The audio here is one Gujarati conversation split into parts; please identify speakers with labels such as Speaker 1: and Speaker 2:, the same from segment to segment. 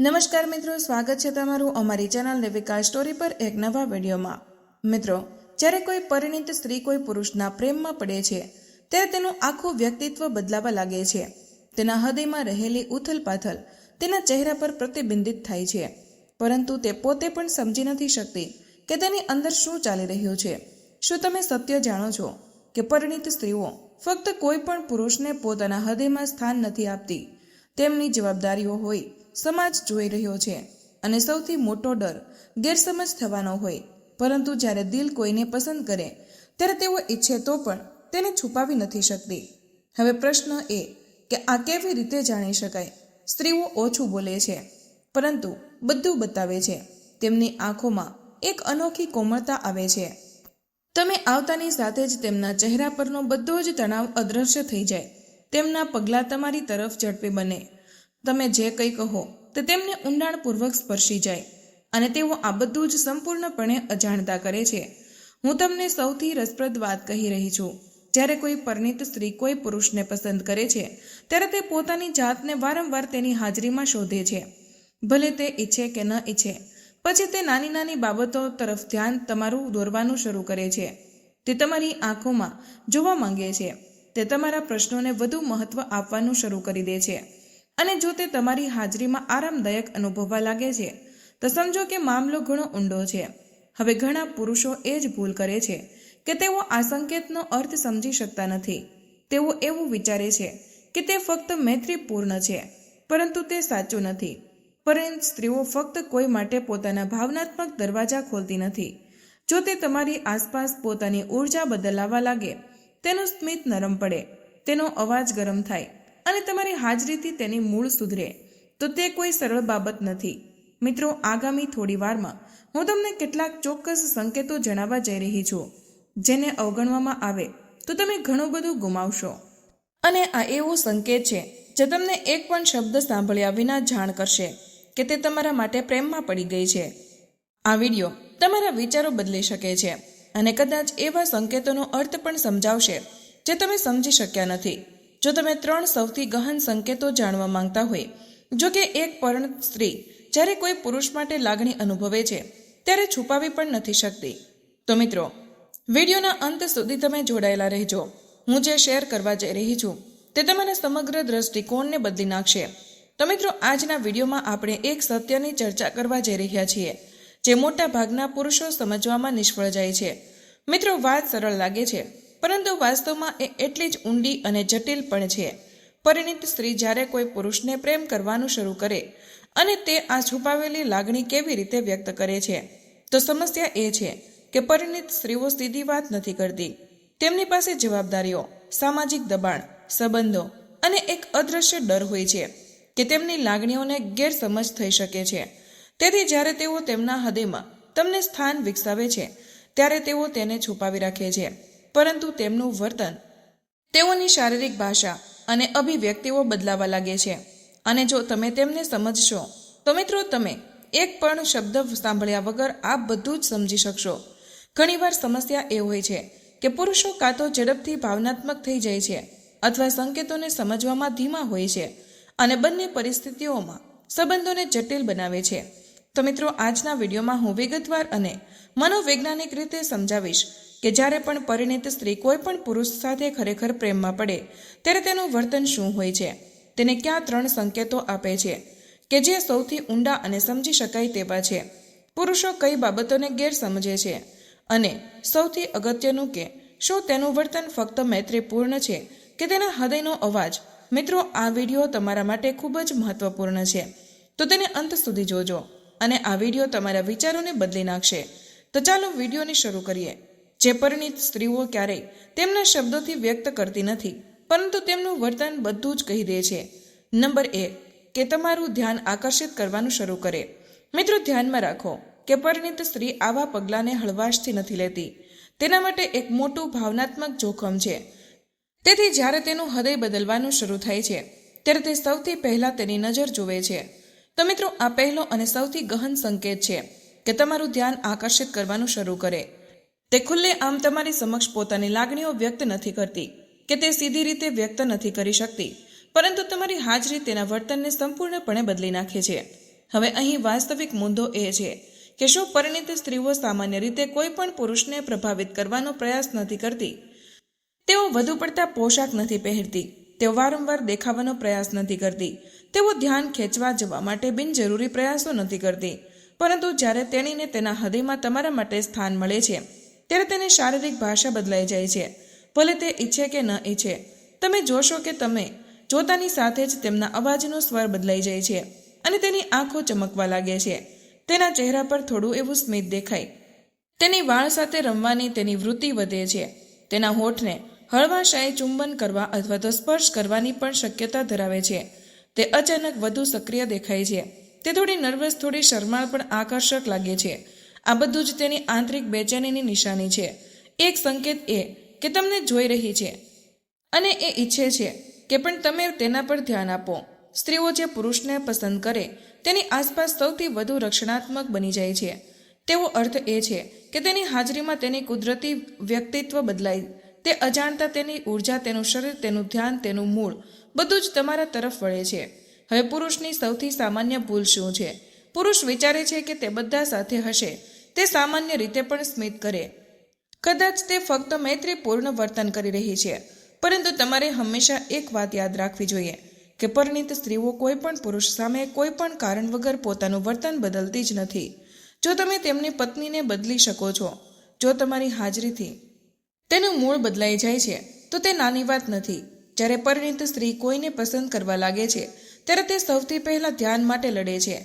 Speaker 1: નમસ્કાર મિત્રો, સ્વાગત છે તમારું અમારી ચેનલ વિકાસ સ્ટોરી પર એક નવા વિડીયોમાં. મિત્રો, જ્યારે કોઈ પરિણીત સ્ત્રી કોઈ પુરુષના પ્રેમમાં પડે છે, ત્યારે તેનું આખું વ્યક્તિત્વ બદલાવા લાગે છે. તેના હૃદયમાં રહેલી ઉથલપાથલ તેના ચહેરા પર પ્રતિબિંબિત થાય છે. પરંતુ તે પોતે પણ સમજી નથી શકતી કે તેની અંદર શું ચાલી રહ્યું છે. શું તમે સત્ય જાણો છો કે પરિણીત સ્ત્રીઓ ફક્ત કોઈ પણ પુરુષને પોતાના હૃદયમાં સ્થાન નથી આપતી? તેમની જવાબદારીઓ હોય સમાજ જોઈ રહ્યો છે અને સૌથી મોટો ડર ગેરસમજ થવાનો હોય. પરંતુ જ્યારે દિલ કોઈને પસંદ કરે, ત્યારે તેઓ ઈચ્છે તો પણ તેને છુપાવી નથી શકતી. હવે પ્રશ્ન એ કે આ કેવી રીતે જાણી શકાય? સ્ત્રીઓ ઓછું બોલે છે, પરંતુ બધું બતાવે છે. તેમની આંખોમાં એક અનોખી કોમળતા આવે છે. તમે આવતાની સાથે જ તેમના ચહેરા પરનો બધો જ તણાવ અદૃશ્ય થઈ જાય. તેમના પગલાં તમારી તરફ ઝડપી બને. તમે જે કંઈ કહો, તે તેમને ઊંડાણપૂર્વક સ્પર્શી જાય અને તેઓ આ બધું જ સંપૂર્ણપણે અજાણતા કરે છે. હું તમને સૌથી રસપ્રદ વાત કહી રહી છું. જ્યારે કોઈ પરિણિત સ્ત્રી કોઈ પુરુષને પસંદ કરે છે, ત્યારે તે પોતાની જાતને વારંવાર તેની હાજરીમાં શોધે છે. ભલે તે ઈચ્છે કે ન ઈચ્છે, પછી તે નાની નાની બાબતો તરફ ધ્યાન તમારું દોરવાનું શરૂ કરે છે. તે તમારી આંખોમાં જોવા માંગે છે. તે તમારા પ્રશ્નોને વધુ મહત્વ આપવાનું શરૂ કરી દે છે. અને જો તે તમારી હાજરીમાં આરામદાયક અનુભવવા લાગે છે, તો સમજો કે મામલો ઘણો ઊંડો છે. હવે ઘણા પુરુષો એ જ ભૂલ કરે છે કે તેઓ આ સંકેતનો અર્થ સમજી શકતા નથી. તેઓ એવું વિચારે છે કે તે ફક્ત મૈત્રીપૂર્ણ છે, પરંતુ તે સાચું નથી. પરંતુ સ્ત્રીઓ ફક્ત કોઈ માટે પોતાના ભાવનાત્મક દરવાજા ખોલતી નથી. જો તે તમારી આસપાસ પોતાની ઊર્જા બદલાવા લાગે, તેનું સ્મિત નરમ પડે, તેનો અવાજ ગરમ થાય. અને તમારી હાજરીથી તેની મૂળ સુધરે, તો તે કોઈ સરળ બાબત નથી. મિત્રો, આગામી થોડી વારમાં હું તમને કેટલાક ચોક્કસ સંકેતો જણાવવા જઈ રહી છું, જેને અવગણવામાં આવે તો તમે ઘણું બધું ગુમાવશો. અને આ એવો સંકેત છે, જે તમને એક પણ શબ્દ સાંભળ્યા વિના જાણ કરશે કે તે તમારા માટે પ્રેમમાં પડી ગઈ છે. આ વીડિયો તમારા વિચારો બદલી શકે છે અને કદાચ એવા સંકેતોનો અર્થ પણ સમજાવશે, જે તમે સમજી શક્યા નથી. જો તમે ત્રણ સૌથી ગહન સંકેતો જાણવા માંગતા હોય, જો કે એક પરણિત સ્ત્રી જ્યારે કોઈ પુરુષ માટે લાગણી અનુભવે છે, ત્યારે છુપાવી પણ નથી શકતી. તો મિત્રો, વિડીયોના અંત સુધી તમે જોડાયેલા રહેજો. હું જે શેર કરવા જઈ રહી છું, તે તમારા સમગ્ર દ્રષ્ટિકોણને બદલી નાખશે. તો મિત્રો, આજના વિડીયોમાં આપણે એક સત્યની ચર્ચા કરવા જઈ રહ્યા છીએ, જે મોટા ભાગના પુરુષો સમજવામાં નિષ્ફળ જાય છે. મિત્રો, વાત સરળ લાગે છે. પરંતુ વાસ્તવમાં એ એટલી જ ઊંડી અને જટિલ પણ છે. પરિણીત સ્ત્રી જ્યારે કોઈ પુરુષને પ્રેમ કરવાનું શરૂ કરે અને તે આ છુપાવેલી લાગણી કેવી રીતે વ્યક્ત કરે છે, તો સમસ્યા એ છે કે પરિણીત સ્ત્રીઓ સીધી વાત નથી કરતી. તેમની પાસે જવાબદારીઓ, સામાજિક દબાણ, સંબંધો અને એક અદૃશ્ય ડર હોય છે કે તેમની લાગણીઓને ગેરસમજ થઈ શકે છે. તેથી જ્યારે તેઓ તેમના હૃદયમાં તમને સ્થાન વિકસાવે છે, ત્યારે તેઓ તેને છુપાવી રાખે છે. પરંતુ તેમનું વર્તન, તેઓની શારીરિક ભાષા અને અભિવ્યક્તિઓ બદલાવા લાગે છે. અને જો તમે તેમને સમજશો, તો મિત્રો તમે એક પણ શબ્દ સાંભળ્યા વગર આ બધું જ સમજી શકશો. ઘણીવાર સમસ્યા એ હોય છે કે પુરુષો કાં તો ઝડપથી ભાવનાત્મક થઈ જાય છે અથવા સંકેતોને સમજવામાં ધીમા હોય છે અને બંને પરિસ્થિતિઓમાં સંબંધોને જટિલ બનાવે છે. તો મિત્રો, આજના વિડીયોમાં હું વિગતવાર અને મનોવૈજ્ઞાનિક રીતે સમજાવીશ કે જ્યારે પણ પરિણીત સ્ત્રી કોઈ પણ પુરુષ સાથે ખરેખર પ્રેમમાં પડે, ત્યારે તેનું વર્તન શું હોય છે? તેને ક્યાં ત્રણ સંકેતો આપે છે? કે જે સૌથી ઊંડા અને સમજી શકાય તેવા છે? પુરુષો કઈ બાબતોને ગેરસમજે છે? અને સૌથી અગત્યનું કે શું તેનું વર્તન ફક્ત મૈત્રીપૂર્ણ છે કે તેના હૃદયનો અવાજ? મિત્રો, આ વીડિયો તમારા માટે ખૂબ જ મહત્વપૂર્ણ છે. તો તેને અંત સુધી જોજો અને આ વીડિયો તમારા વિચારોને બદલી નાખશે. તો ચાલો વિડીયોને શરૂ કરીએ. જે પરિણીત સ્ત્રીઓ ક્યારેય તેમના શબ્દોથી વ્યક્ત કરતી નથી, પરંતુ તેમનું વર્તન બધું જ કહી દે છે. નંબર એક, કે તમારું ધ્યાન આકર્ષિત કરવાનું શરૂ કરે. મિત્રો, ધ્યાનમાં રાખો કે પરિણીત સ્ત્રી આવા પગલાંને હળવાશથી નથી લેતી. તેના માટે એક મોટું ભાવનાત્મક જોખમ છે. તેથી જ્યારે તેનું હૃદય બદલવાનું શરૂ થાય છે, ત્યારે તે સૌથી પહેલાં તેની નજર જુએ છે. તો મિત્રો, આ પહેલો અને સૌથી ગહન સંકેત છે કે તમારું ધ્યાન આકર્ષિત કરવાનું શરૂ કરે. તે ખુલ્લે આમ તમારી સમક્ષ પોતાની લાગણીઓ વ્યક્ત નથી કરતી કે તે સીધી રીતે વ્યક્ત નથી કરી શકતી, પરંતુ તમારી હાજરી તેના વર્તનને સંપૂર્ણપણે બદલી નાખે છે. હવે અહીં વાસ્તવિક મુદ્દો એ છે કે શું પરિણીત સ્ત્રીઓ સામાન્ય રીતે કોઈ પણ પુરુષને પ્રભાવિત કરવાનો પ્રયાસ નથી કરતી? તેઓ વધુ પડતા પોશાક નથી પહેરતી, તેઓ વારંવાર દેખાવાનો પ્રયાસ નથી કરતી, તેઓ ધ્યાન ખેંચવા જવા માટે બિનજરૂરી પ્રયાસો નથી કરતી, પરંતુ જ્યારે તેણીને તેના હૃદયમાં તમારા માટે સ્થાન મળે છે ત્યારે તેની શારીરિક ભાષા બદલાઈ જાય છે. ભલે તે ઈચ્છે કે ન ઈચ્છે. તમે જોશો કે તમે જોતાની સાથે જ તેમના અવાજનો સ્વર બદલાઈ જાય છે અને તેની આંખો ચમકવા લાગે છે. તેના ચહેરા પર થોડું એવું સ્મિત દેખાય. તેની વાળ સાથે રમવાની તેની વૃત્તિ વધે છે. તેના હોઠને હળવાશાએ ચુંબન કરવા અથવા તો સ્પર્શ કરવાની પણ શક્યતા ધરાવે છે. તે અચાનક વધુ સક્રિય દેખાય છે. તે થોડી નર્વસ, થોડી શરમાળ પણ આકર્ષક લાગે છે. આ બધું જ તેની આંતરિક બેચેનીની નિશાની છે. એક સંકેત એ કે તમને જોઈ રહી છે. અને એ ઈચ્છે છે કે પણ તમે તેના પર ધ્યાન આપો. સ્ત્રીઓ જે પુરુષને પસંદ કરે, તેની આસપાસ સૌથી વધુ રક્ષણાત્મક બની જાય છે. તેવો અર્થ એ છે કે તેની હાજરીમાં તેની કુદરતી વ્યક્તિત્વ બદલાય. તે અજાણતા, તેની ઊર્જા, તેનું શરીર, તેનું ધ્યાન, તેનું મૂળ, બધું જ તમારા તરફ વળે છે. હવે પુરુષની સૌથી સામાન્ય ભૂલ શું છે? પુરુષ વિચારે છે કે તે બધા સાથે હશે. તે સામાન્ય રીતે પણ સ્મિત કરે. કદાચ તે ફક્ત મૈત્રીપૂર્ણ વર્તન કરી રહી છે, પરંતુ તમારે હંમેશા એક વાત યાદ રાખવી જોઈએ કે પરિણીત સ્ત્રીઓ કોઈ પણ પુરુષ સામે કોઈ પણ કારણ વગર પોતાનું વર્તન બદલતી જ નથી. જો તમે તેમની પત્નીને બદલી શકો છો, જો તમારી હાજરીથી તેનું મૂળ બદલાઈ જાય છે, તો તે નાની વાત નથી. જ્યારે પરિણીત સ્ત્રી કોઈને પસંદ કરવા લાગે છે, ત્યારે તે સૌથી પહેલાં ધ્યાન માટે લડે છે.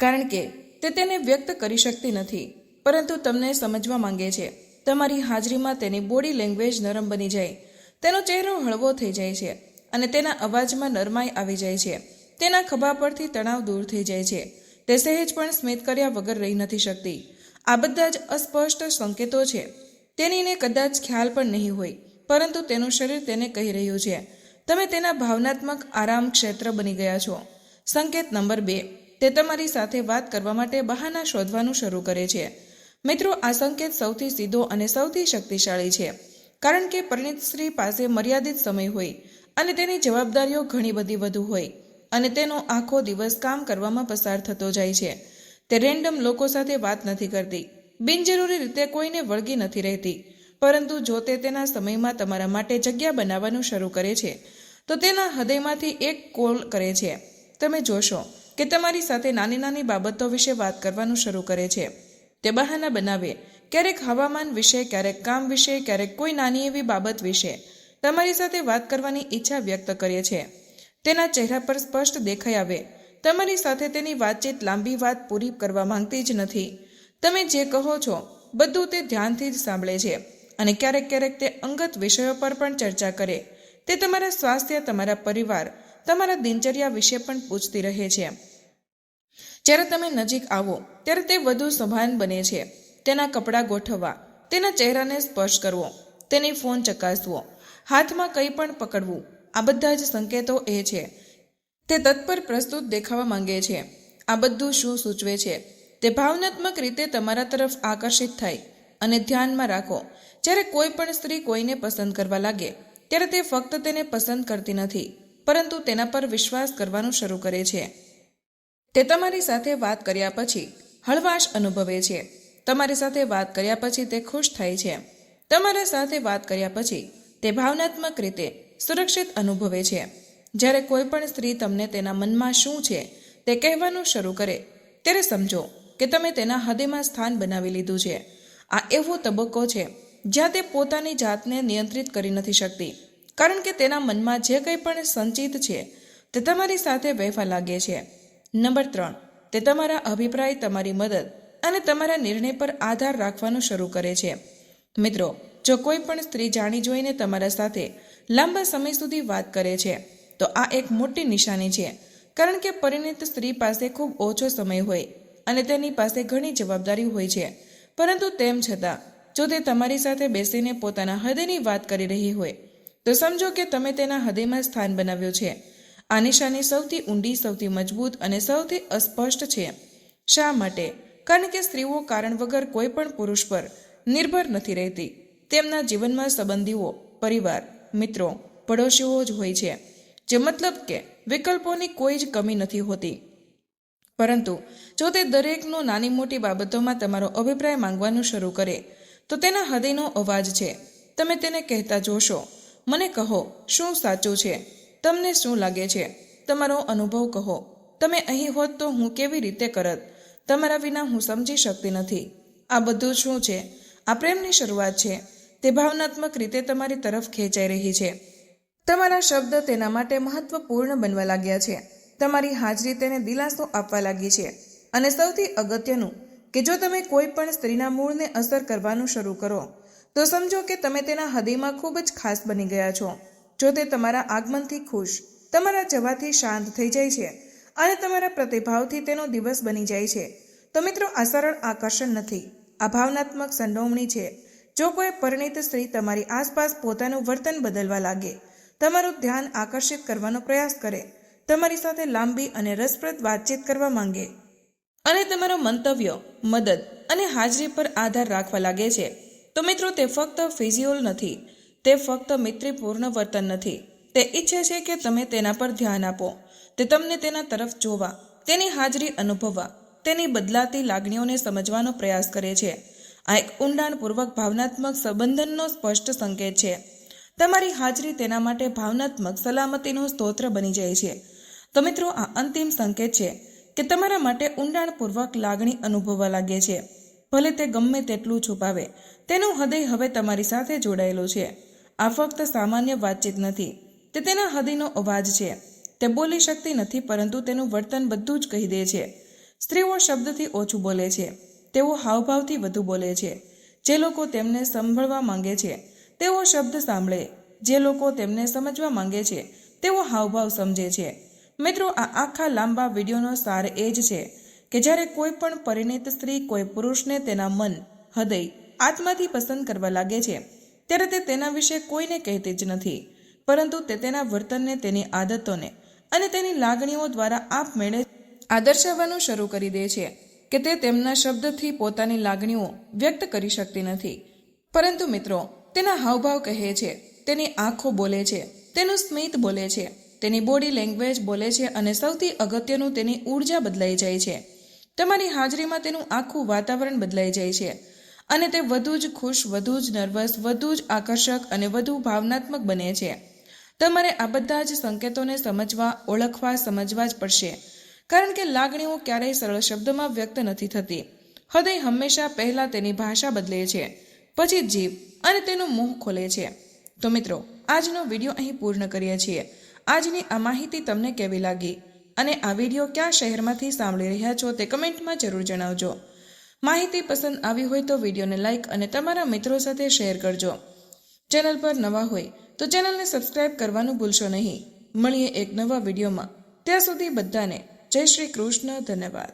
Speaker 1: કારણ કે તે તેને વ્યક્ત કરી શકતી નથી, પરંતુ તમને સમજવા માંગે છે. તમારી હાજરીમાં તેની બોડી લેંગ્વેજ નરમ બની જાય, તેનો ચહેરો હળવો થઈ જાય છે અને તેના અવાજમાં નરમાઈ આવી જાય છે. તેના ખભા પરથી તણાવ દૂર થઈ જાય છે. તે સહેજ પણ સ્મિત કર્યા વગર રહી નથી શકતી. આ બધા જ અસ્પષ્ટ સંકેતો છે. તેનીને કદાચ ખ્યાલ પણ નહીં હોય, પરંતુ તેનું શરીર તેને કહી રહ્યું છે. તમે તેના ભાવનાત્મક આરામ ક્ષેત્ર બની ગયા છો. સંકેત નંબર બે. તે તમારી સાથે વાત કરવા માટે બહાના શોધવાનું શરૂ કરે છે. મિત્રો, આ સંકેત સૌથી સીધો અને સૌથી શક્તિશાળી છે, કારણ કે પરિણીતશ્રી પાસે મર્યાદિત સમય હોય અને તેની જવાબદારીઓ ઘણી બધી વધુ હોય અને તેનો આખો દિવસ કામ કરવામાં પસાર થતો જાય છે. તે રેન્ડમ લોકો સાથે વાત નથી કરતી. બિનજરૂરી રીતે કોઈને વળગી નથી રહેતી. પરંતુ જો તે તેના સમયમાં તમારા માટે જગ્યા બનાવવાનું શરૂ કરે છે, તો તેના હૃદયમાંથી એક કોલ કરે છે. તમે જોશો કે તમારી સાથે નાની નાની બાબતો વિશે વાત કરવાનું શરૂ કરે છે. તે બહાના બનાવે. ક્યારેક હવામાન વિશે, ક્યારેક કામ વિશે, ક્યારેક કોઈ નાની એવી બાબત વિશે તમારી સાથે વાત કરવાની ઈચ્છા વ્યક્ત કરે છે. તેના ચહેરા પર સ્પષ્ટ દેખાઈ આવે. તમારી સાથે તેની વાતચીત લાંબી વાત પૂરી કરવા માંગતી જ નથી. તમે જે કહો છો, બધું તે ધ્યાનથી જ સાંભળે છે અને ક્યારેક ક્યારેક તે અંગત વિષયો પર પણ ચર્ચા કરે. તે તમારા સ્વાસ્થ્ય, તમારા પરિવાર તમારા દિનચર્યા વિશે પણ પૂછતી રહે છે. જ્યારે તમે નજીક આવો, ત્યારે તે વધુ સભાન બને છે. તેના કપડાં ગોઠવવા, તેના ચહેરાને સ્પર્શ કરવો, તેની ફોન ચકાસવો, હાથમાં કંઈ પણ પકડવું, આ બધા જ સંકેતો એ છે. તે તત્પર પ્રસ્તુત દેખાવા માંગે છે. આ બધું શું સૂચવે છે? તે ભાવનાત્મક રીતે તમારા તરફ આકર્ષિત થાય અને ધ્યાનમાં રાખો. જ્યારે કોઈ પણ સ્ત્રી કોઈને પસંદ કરવા લાગે, ત્યારે તે ફક્ત તેને પસંદ કરતી નથી. પરંતુ તેના પર વિશ્વાસ કરવાનું શરૂ કરે છે. તે તમારી સાથે વાત કર્યા પછી હળવાશ અનુભવે છે. તમારી સાથે વાત કર્યા પછી તે ખુશ થાય છે. તમારા સાથે વાત કર્યા પછી તે ભાવનાત્મક રીતે સુરક્ષિત અનુભવે છે. જ્યારે કોઈ પણ સ્ત્રી તમને તેના મનમાં શું છે તે કહેવાનું શરૂ કરે, ત્યારે સમજો કે તમે તેના હૃદયમાં સ્થાન બનાવી લીધું છે. આ એવો તબક્કો છે જ્યાં તે પોતાની જાતને નિયંત્રિત કરી નથી શકતી. કારણ કે તેના મનમાં જે કંઈ પણ સંચિત છે, તે તમારી સાથે વહેવા લાગે છે. નંબર ત્રણ, તે તમારા અભિપ્રાય, તમારી મદદ અને તમારા નિર્ણય પર આધાર રાખવાનું શરૂ કરે છે. મિત્રો, જો કોઈ પણ સ્ત્રી જાણી જોઈને તમારા સાથે લાંબા સમય સુધી વાત કરે છે, તો આ એક મોટી નિશાની છે, કારણ કે પરિણિત સ્ત્રી પાસે ખૂબ ઓછો સમય હોય અને તેની પાસે ઘણી જવાબદારી હોય છે. પરંતુ તેમ છતાં, જો તે તમારી સાથે બેસીને પોતાના હૃદયની વાત કરી રહી હોય તો સમજો કે તમે તેના હૃદયમાં સ્થાન બનાવ્યું છે. આ નિશાની સૌથી ઊંડી, સૌથી મજબૂત અને સૌથી અસ્પષ્ટ છે. શા માટે? કારણ કે સ્ત્રીઓ કારણ વગર કોઈ પણ પુરુષ પર નિર્ભર નથી રહેતી. તેમના જીવનમાં સંબંધીઓ, પરિવાર, મિત્રો, પડોશીઓ જ હોય છે, જે મતલબ કે વિકલ્પોની કોઈ જ કમી નથી હોતી. પરંતુ જો તે દરેકનો નાની મોટી બાબતોમાં તમારો અભિપ્રાય માંગવાનું શરૂ કરે, તો તેના હૃદયનો અવાજ છે. તમે તેને કહેતા જોશો. મને કહો, શું સાચું છે? તમને શું લાગે છે? તમારો અનુભવ કહો. તમે અહીં હોત તો હું કેવી રીતે કરત? તમારા વિના હું સમજી શકતી નથી. આ બધું શું છે? આ પ્રેમની શરૂઆત છે. તે ભાવનાત્મક રીતે તમારી તરફ ખેંચાઈ રહી છે. તમારા શબ્દ તેના માટે મહત્વપૂર્ણ બનવા લાગ્યા છે. તમારી હાજરી તેને દિલાસો આપવા લાગી છે. અને સૌથી અગત્યનું, કે જો તમે કોઈ પણ સ્ત્રીના મૂળને અસર કરવાનું શરૂ કરો તો સમજો કે તમે તેના હૃદયમાં ખૂબ જ ખાસ બની ગયા છો. જો તે તમારા આગમનથી ખુશ, તમારા જવાથી શાંત થઈ જાય છે અને તમારા પ્રતિભાવથી તેનો દિવસ બની જાય છે. તો મિત્રો, આ સરળ આકર્ષણ નથી. આ ભાવનાત્મક સંડોવણી છે. જો કોઈ પરિણીત સ્ત્રી તમારી આસપાસ પોતાનું વર્તન બદલવા લાગે, તમારું ધ્યાન આકર્ષિત કરવાનો પ્રયાસ કરે, તમારી સાથે લાંબી અને રસપ્રદ વાતચીત કરવા માંગે અને તમારો મંતવ્ય, મદદ અને હાજરી પર આધાર રાખવા લાગે છે. તો મિત્રો તે ફક્ત ફિઝિયોલ નથી, તે ફક્ત મિત્રીપૂર્ણ વર્તન નથી. તે ઈચ્છે છે કે તમે તેના પર ધ્યાન આપો, તે તમને તેના તરફ જોવા, તેની હાજરી અનુભવવા, તેની બદલાતી લાગણીઓને સમજવાનો પ્રયાસ કરે છે. આ એક ઊંડાણપૂર્વક ભાવનાત્મક સંબંધનનો સ્પષ્ટ સંકેત છે. તમારી હાજરી તેના માટે ભાવનાત્મક સલામતીનો સ્તોત્ર બની જાય છે. તો મિત્રો આ અંતિમ સંકેત છે કે તમારા માટે ઊંડાણપૂર્વક લાગણી અનુભવવા લાગે છે. ભલે તે ગમે તેટલું છુપાવે, તેનું હૃદય હવે તમારી સાથે જોડાયેલું છે. આ ફક્ત સામાન્ય વાતચીત નથી, તે તેના હૃદયનો અવાજ છે. તે બોલી શકતી નથી, પરંતુ તેનું વર્તન બધું જ કહી દે છે. સ્ત્રીઓ શબ્દથી ઓછું બોલે છે. તેઓ હાવભાવથી વધુ બોલે છે. જે લોકો તેમને સંભળવા માંગે છે, તેઓ શબ્દ સાંભળે. જે લોકો તેમને સમજવા માંગે છે, તેઓ હાવભાવ સમજે છે. મિત્રો, આ આખા લાંબા વિડીયોનો સાર એ જ છે કે જ્યારે કોઈ પણ પરિણીત સ્ત્રી કોઈ પુરુષને તેના મન, હૃદય, આત્માથી પસંદ કરવા લાગે છે, ત્યારે તે તેના વિશે કોઈને કહેતી જ નથી. પરંતુ તે તેના વર્તનને, તેની આદતોને અને તેની લાગણીઓ દ્વારા આપમેળે આદર્શાવવાનું શરૂ કરી દે છે કે તે તેમના શબ્દથી પોતાની લાગણીઓ વ્યક્ત કરી શકતી નથી. પરંતુ મિત્રો, તેના હાવભાવ કહે છે, તેની આંખો બોલે છે, તેનું સ્મિત બોલે છે, તેની બોડી લેંગ્વેજ બોલે છે અને સૌથી અગત્યનું તેની ઊર્જા બદલાઈ જાય છે. તમારી હાજરીમાં તેનું આખું વાતાવરણ બદલાઈ જાય છે. અને તે વધુ જ ખુશ, વધુ જ નર્વસ, વધુ જ આકર્ષક અને વધુ ભાવનાત્મક બને છે. તમારે આ બધા જ સંકેતોને સમજવા, ઓળખવા, સમજવા જ પડશે. કારણ કે લાગણીઓ ક્યારેય સરળ શબ્દોમાં વ્યક્ત નથી થતી. હૃદય હંમેશા પહેલાં તેની ભાષા બદલે છે, પછી જીભ અને તેનું મોહ ખોલે છે. તો મિત્રો, આજનો વીડિયો અહીં પૂર્ણ કરીએ છીએ. આજની આ માહિતી તમને કેવી લાગી? અને આ વીડિયો ક્યાં શહેરમાંથી સાંભળી રહ્યા છો તે કમેન્ટમાં જરૂર જણાવજો. માહિતી પસંદ આવી હોય તો વિડીયોને લાઇક અને તમારા મિત્રો સાથે શેર કરજો. ચેનલ પર નવા હોય તો ચેનલને સબસ્ક્રાઇબ કરવાનું ભૂલશો નહીં. મળીએ એક નવા વિડીયોમાં. ત્યાં સુધી બધાને જય શ્રી કૃષ્ણ, ધન્યવાદ.